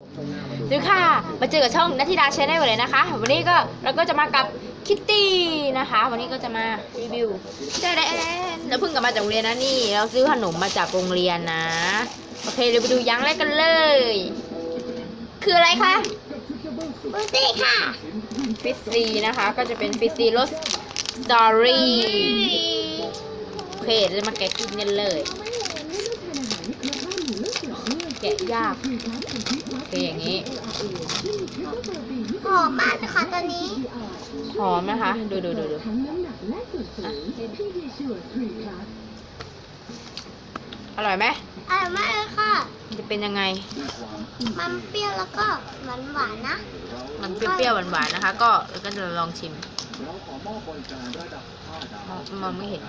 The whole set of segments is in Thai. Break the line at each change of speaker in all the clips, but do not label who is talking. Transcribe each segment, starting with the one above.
สวัสดีค่ะ มาเจอกับช่องนัทธิดาชาแนลเลยนะคะ วันนี้ก็เราก็จะมากับคิตตี้นะคะ วันนี้ก็จะมารีวิวแจ๊ดเราเพิ่งกลับมาจากโรงเรียนนะนี่ เราซื้อขนมมาจากโรงเรียนนะ โอเคเราไปดูอยังแรกกันเลย คืออะไรคะ
บูซี่ค่ะ
ฟิสซีนะคะ ก็จะเป็นฟิสซีรสสตอรี่โอเคเราจะมาแกะกินกันเลย แกะยากโอเคอย่างนี้
หอมมากเลยค่ะตัวนี้
หอมนะคะ ดูดูดูดูอะอร่อยไหม
อร่อยมากเลยค่ะ
มันจะเป็นยังไง
มันเปรี้ยวแล้วก็หวานหวานๆนะ
มันเปรี้ยวๆหวานๆนะคะ ก็เราก็จะลองชิม มองมองไม่เห็น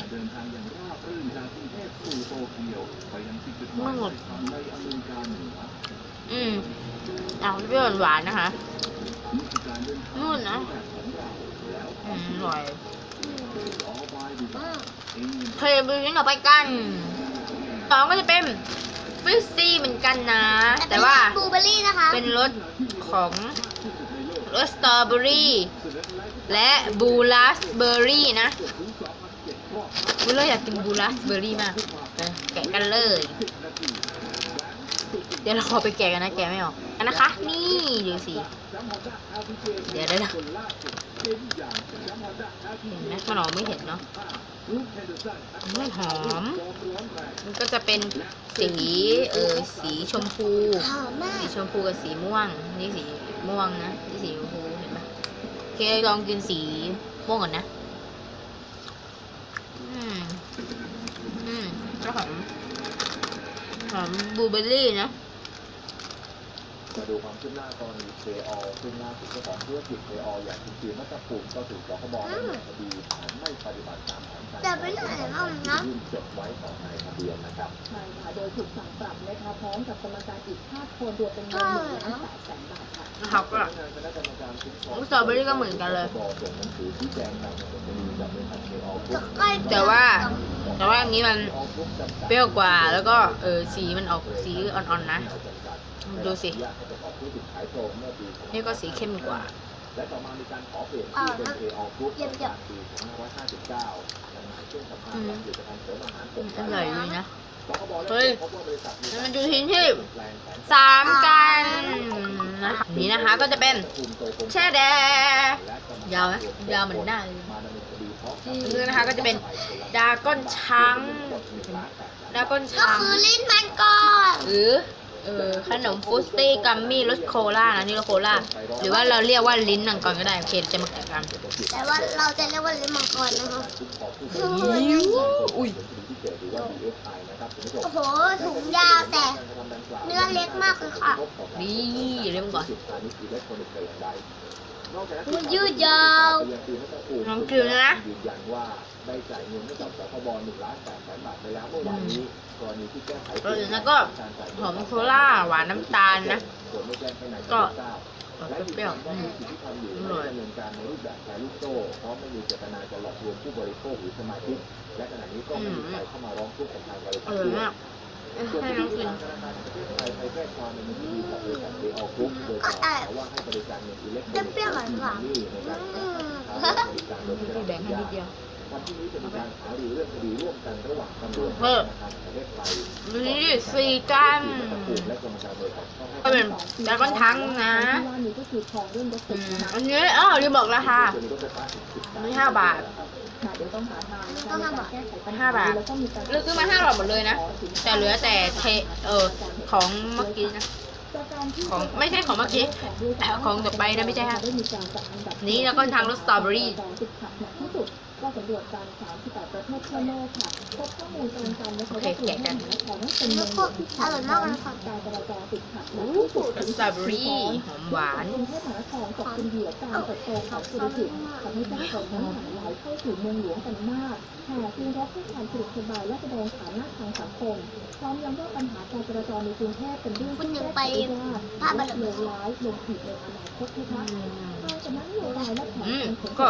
ไม่หมดอืมเอาเปรี้ยวหวานๆนะคะนู่นนะอืมอร่อย
อืม
เคยไปกินต่อไปกันสองก็จะเป็นฟิสซี่เหมือนกันนะ แต่ว่า
บลูเบอร์รี่นะคะ
เป็นรสของรสสตรอเบอรี่ และบูราสเบอรี่นะบูเลอร์อยากกินบูราสเบอรี่มากเออแกะกันเลย เดี๋ยวเราขอไปแกะกันนะแกะไม่ออกอันนะคะ นี่ดูสิ เดี๋ยวเดี๋ยวเดี๋ยวเห็นไหมมันออกไม่เห็นเนาะไม่หอม มันก็จะเป็นสี เออสีชมพู
หอมมา
สี
ก
ชมพูกับสีม่วง นี่สีม่วงนะ นี่สีชมพู เห็นปะโอเคลองกินสีม่วงก่อนนะ อืม อืมก็หอมหอมบลูเบอร์รี่นะ
มาดูความคืบหน้ากรณีเคอซึ่งล่าสุดเจ้าของธุรกิจเคออย่างคุณจีนมัตตภูมิก็ถูกสคบดำเนินคดีฐานไม่ ยื่นจดไว้ต่อนายทะเบียนนะครับ
ใช่ค่ะ โดยถูกสั่งปรับนะคะพร้อมกับกรรมการอีก5คนรวมเป็นเงินหนึ่งล้านแปดแสนบาทค่ะ
นะครับก็
คณะกรรมการคุ้มครอง
สตรอเบอรี่ก็เหมือนกันเลย
ส่งหนังสือชี้แจงการดำเนินคดีกับบริษัทเคอ
ก็ใกล้
แต่ว่า แต่ว่าอันนี้มัน
ออกรุ๊ปจำกัด
เปรี้ยวกว่าแล้วก็เออสีมันออกสีอ่อนๆนะ ดูสิ
อนุญาตให้ประกอบธุรกิจขายตรงเมื่อปี
นี่ก็สีเข้มกว่า
และต่อมามีการขอเปลี่ยนชื่อเป็น KO Group ในปี2559 ดังนั้นช่วงสัมภาษณ์และผลิตภัณฑ์เสริมอาหารตก
อร่อยดีนะ
สคบ
เฮ้ย
พบว่าบริษัทมี
แล้วมันอยู่ที่ที่
แปลงแผน
สามกันนะคะนี่นะคะก็จะเป็น
ภูมิโตคง
แช่แดง
และกรรมกร
ยาวไหมยาวเหมือนหน้าเลย
มาดำเนินคดีเพราะ
นี่นะคะก็จะเป็นดราก้อนช้างดราก้อน
ก็
ช้าง
คือลิ้นมันก่อน
หรือ เออขนมฟุตตี้กัมมี่รสโคล่านะนี่รสโคล่าหรือว่าเราเรียกว่าลิ้นมังกรก็ได้โอเคจะมาแกะกัน
แต่ว่าเราจะเรียกว่าลิ้นมังกรนะคะ
อุ้ย
โอ้โหถุงยาวแต่เนื้อเล็กมากเลยค่ะ
นี่เรียกมันก่อน
มันยืดยาว
ลองกินนะ
ยืนยันว่าได้จ่ายเงินให้กับสคบหนึ่งล้านแปดแสนบาทไปแล้วเมื่อวานนี้กรณีที่แก้ไข
แล้วแล้วก็หอมโคล่าหวานน้ำตาลนะ
ส่วนไม่แจ้งให้นาย
ก็
ทราบ
ออกเปรี้ยวๆ
และ
อื
ยื
ม
นยันว่าสิ่งที่ทำอยู่
อ
ไม่
ร่อย
ดำเนินการในรูปแบบแชร์ลูกโซ่เพราะไม่มีเจตนาจะหลอกลวงผู้บริโภคหรือสมาชิกและขณะนี้ก็ไม่มีใครเข้ามาร้องทุกข์กับทางบริ
อ
ษัท
กเอ้ยให้น้องกิน
ธนาคารแห่งประเปแจ้งความดำเนินคดีกับบริษัทเอออกรุ๊ปโดยวหาว่าบริการเงินอิเป
รี้ยวหวานๆ
นี่ในการ
อื
ค้าและ
ม
บริการโดยไม่ได้
พี่แบ่งให้นิดเดียว
วันที่นี้จะมีการหารือเดีร่วมกันระหว่า
เพิ่ม
นี่
สี่กัน
ก็
เป็นดราก้นทั้งนะ
ที่ว่านี้ก็ทั้งนะ
อันนี้อ๋อลืมบอกราคา
ส่วนนี้ก็จะ
นี่ห้าบาท
ค่ เดี๋ยวต้องหาทางนะคะในการแก้ไขปัญ
ห้า
หา
บาท
แล้วก็มีการ
เราซื้อมาห้าบาทหมดเลยนะ แต่เหลือแต่เทเออของเมื่อกี้นะ
จากการที่
ของไม่ใช่ของเมื่อกี้ของต่อไปนะไม่ใช่ค่ะ
ได้มีการจัดอันดับ
นี่แล้วก็ทางรสสตรอเบอรี่
การติด ขัดหนักที่สุดก็สำรวจการ38ประเทศทั่วโลกค่ะพบข้อมูลตรงกันนะคะว่ากรุง
แกะ
เทพมหานครนั้นเป็นเมืองหลวงที่
อร่อยมากเลยค่ะ
การจราจรติดขัดหนักที่สุด
รสสตรอเบอรี่หอมหวาน
กรุงเทพมหานครตกเป็นเหยื่อการเติบโตของเศรษฐกิจทำให้ผู้คนนั้นหลั่งไหลเข้าสู่เมืองหลวงกันมากแห่ซื้อรถเพื่อความสะดวกสบายและแสดงฐานะทางสังคมพร้อมย้ำว่าปัญหาการจราจรในกรุงเทพเป็นเรื่องที่แก้
ไข
ได้
ภาพบัน
และ
ทึก
เลวร้ายลงอีกในอนาคตนะคะก็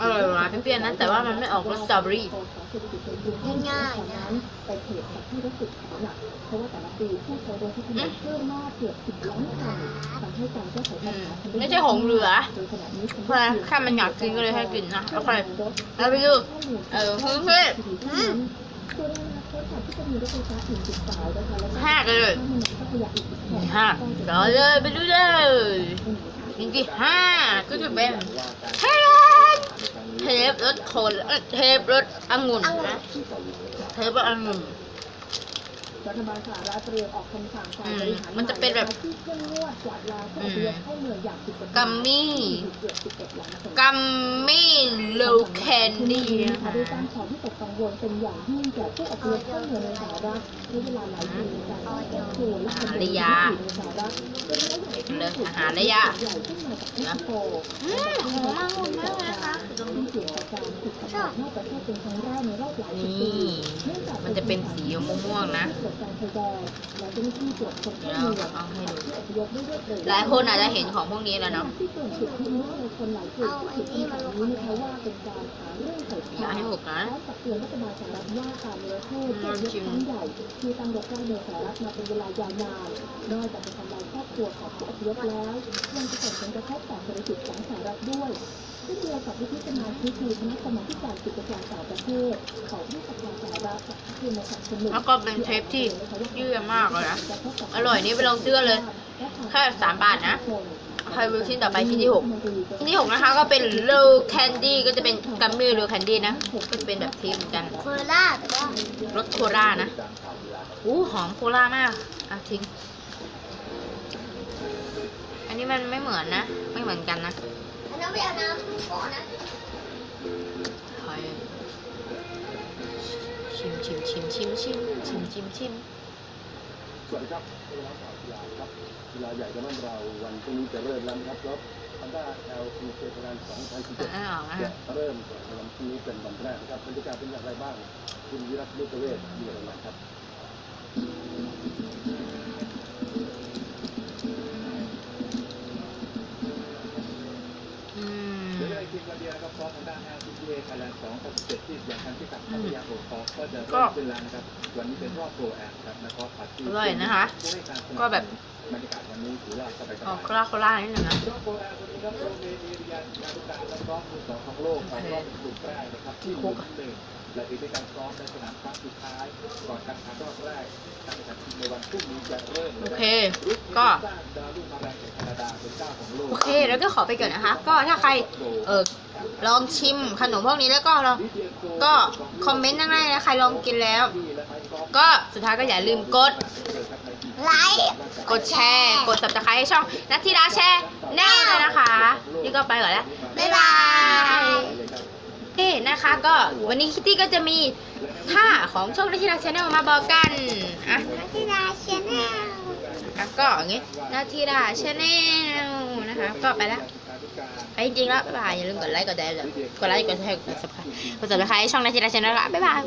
อร่อยหวานเปรี้ยวๆนะแต่ว่ามันไม่ออกรสสตรอเบอรี่
ง่ายๆนะ
ไปเทรดกับผู้รู้สึกขายหนักเพราะว่าแต่ละปีผู้ใช้รถที่ถนนเพิ่มมากเกือบสิบล้านคันทำให้การแก้ไขปัญหา
ไม่ใช่ของเหลือ
โดยขณะนี้
เพราะแค่มันอยากกินก็เลยให้กินนะโอเคแล้วไปดูเออเพื่อน
ส่วนในอนาคตค่ะที่จะมีรถไฟฟ้าอีกสิบสายนะคะแล้วก็
ห้ากันเลย
ทรัพยากรอีกสิบแห่ง
ห้าต่อเลยไปดูเลยจริ งๆห้าก็จะเป็นเทปเทปรสโคนเอ้ยเทปรสองุ่นนะเทปรสองุ่น
รัฐบาลสหรัฐเตรียมออกคำสั่งการบริหาร
อืมมันจะเป็นแบบ
ที่เข้มงวดกวาดล้างผู้อพยพเข้าเมืองอย่างผิดกฎหมาย
กัมมี่
เกือบ11ล้านคน
กัมมี่โลแคนดี้นะคะ
ด้วยการขอที่ตกกังวลเป็นอย่างยิ่งแก่ผู้อพยพเข้าเมืองในสหรัฐใช้เวลาหลายปีในการสร้างครอบครัวและ
อาหาร
ดำเนิน
และ
ชีวิต
ยา
อยู่ในสหรัฐโดยเฉพาะอย่างยิ่ง
เลยอาหารและยา
ใหญ่ขึ้นมาจากเม็กซิโก
อืมหอมองุ่นมากเลยนะคะ
ที่เสี่ยงต่อการถูกกำหนดนอกประเทศเป็นครั้งแรกในรอบหลายสิบปี
นี่
เนื่องจาก
มันจะเป็นสีม่วงๆนะ
เกิดการทยอยและเจ้าหน้าที่ตรวจคนเข้า
เดี๋ยว
เมือง
เอาให้ดู
ผู้อพยพได้รวดเร็ว
หลายคนอาจจะเห็นของพวกนี้แล้วเนาะ
ที่เกิดจุดที่นี้ในคนหลายกลุ่มที่ถูกคำสั่งนี้นะคะว่าเป็นการหาเรื่องใส่
อย่าให้หกนะ
พร้อมกับเตือนรัฐบาลสหรัฐว่าการเมืองโทษจะยกครั้งใหญ่ที่ตั้งรกรากในสหรัฐมาเป็นเวลายาวนานนอกจากจะทำลายครอบครัวของผู้อพยพแล้วยังจะส่งผลกระทบต่อเศรษฐกิจของสหรัฐด้วย เช่เดียวกับที่สมาชิกในคณะกรรมาธิการกิจการต่างประเทศของที่สภาสหรัฐที่มาสนับสนุน
แล้วก็เป็นเทปที่เยื่อมากเลยนะ อร่อยนี่ไปลองซื้อเลย แค่สามบาทนะใครรู้ชิ้นต่อไปชิ้นที่หกชิ้นที่หกนะคะ ก็เป็นโลแคนดี้ก็จะเป็นกัมมี่โลแคนดี้นะ ก็จะเป็นแบบเทปเหมือนกัน
โคราแต่ว่าร
สโครานะอู้หอมโคลามากอะทิ้ง อันนี้มันไม่เหมือนนะ ไม่เหมือนกันนะ
นนั้นไปเอาน้ำก่อนนะ
ขอชิมชิมชิมชิมชิมชิมชิมชิม
สวัสดีครับเวลาข่าวกีฬาครับกีฬาใหญ่จะบ้านเราวันพรุ่งนี้จะเริ่มแล้วนะครับรถ Honda LCK ประมาณ
อะ
2017
อะออกนะ
จะ
ฮะ
เริ่มในวันพรุ่งนี้เป็นวันแรกนะครับบรรยากาศเป็นอย่างไรบ้าง คุณวิรัตมุตเวศมีอะไรบ้างครับ แล้วก็พร้อมทางด้านอาชีพ พร้อมทางด้าน LCK Thailand 2017ที่อย่างคันที่กับพัทยาโอทอก็จะเริ่มขึ้นแล้วนะครับ วันนี้เป็นรอบโปรแอมครับนะครับปัดที่
อร่อยนะคะ
ก็
แบบ
บรรยากาศวันนี้ถือว่าสบาย
ออก
ๆ
โคลาคลานิดนึงนะ
รอบโปรแอมวันนี้ครับโรเมเดียนการทุการและซ้อมมือสองของโลกของรอบกลุ่มแรกนะครับที่หนึ่งหนึ่งและถือเป็นการซ้อมในสนามครั้งสุดท้ายก่อนการแข่งรอบแรกการแข่งขันในวันพรุ่งนี้จะเริ่ม
โอเค ก็
โลก
โอเค แล้วก็ขอไปก่อนนะคะ ก็ถ้าใครเออลองชิมขนมพวกนี้แล้วก็ลองก็คอมเมนต์ได้นะใครลองกินแล้ว ก็สุดท้ายก็อย่าลืมกด
ไลค์
กดแชร์ กด subscribe ให้ช่องนัทธิราแชร์แน่เลยนะคะนี่ก็ไปก่อนแล้ว
บ๊ายบาย
เอ้นะคะก็วันนี้คิตตี้ก็จะมีท่าของช่องนัทธิราแชนแนลมาบอกกันอะ
นักกีฬาชแนล
อะก็อย่างงี้นัทธิราแชนแนลนะคะ ก็ไปแล้ว ไอ้จริงแล้วบ๊ายบายอย่าลืมกดไลค์กดแชร์กดไลค์กดแชร์กด subscribe กด subscribe ให้ช่องนาทธิราชนนลละบ๊ายบาย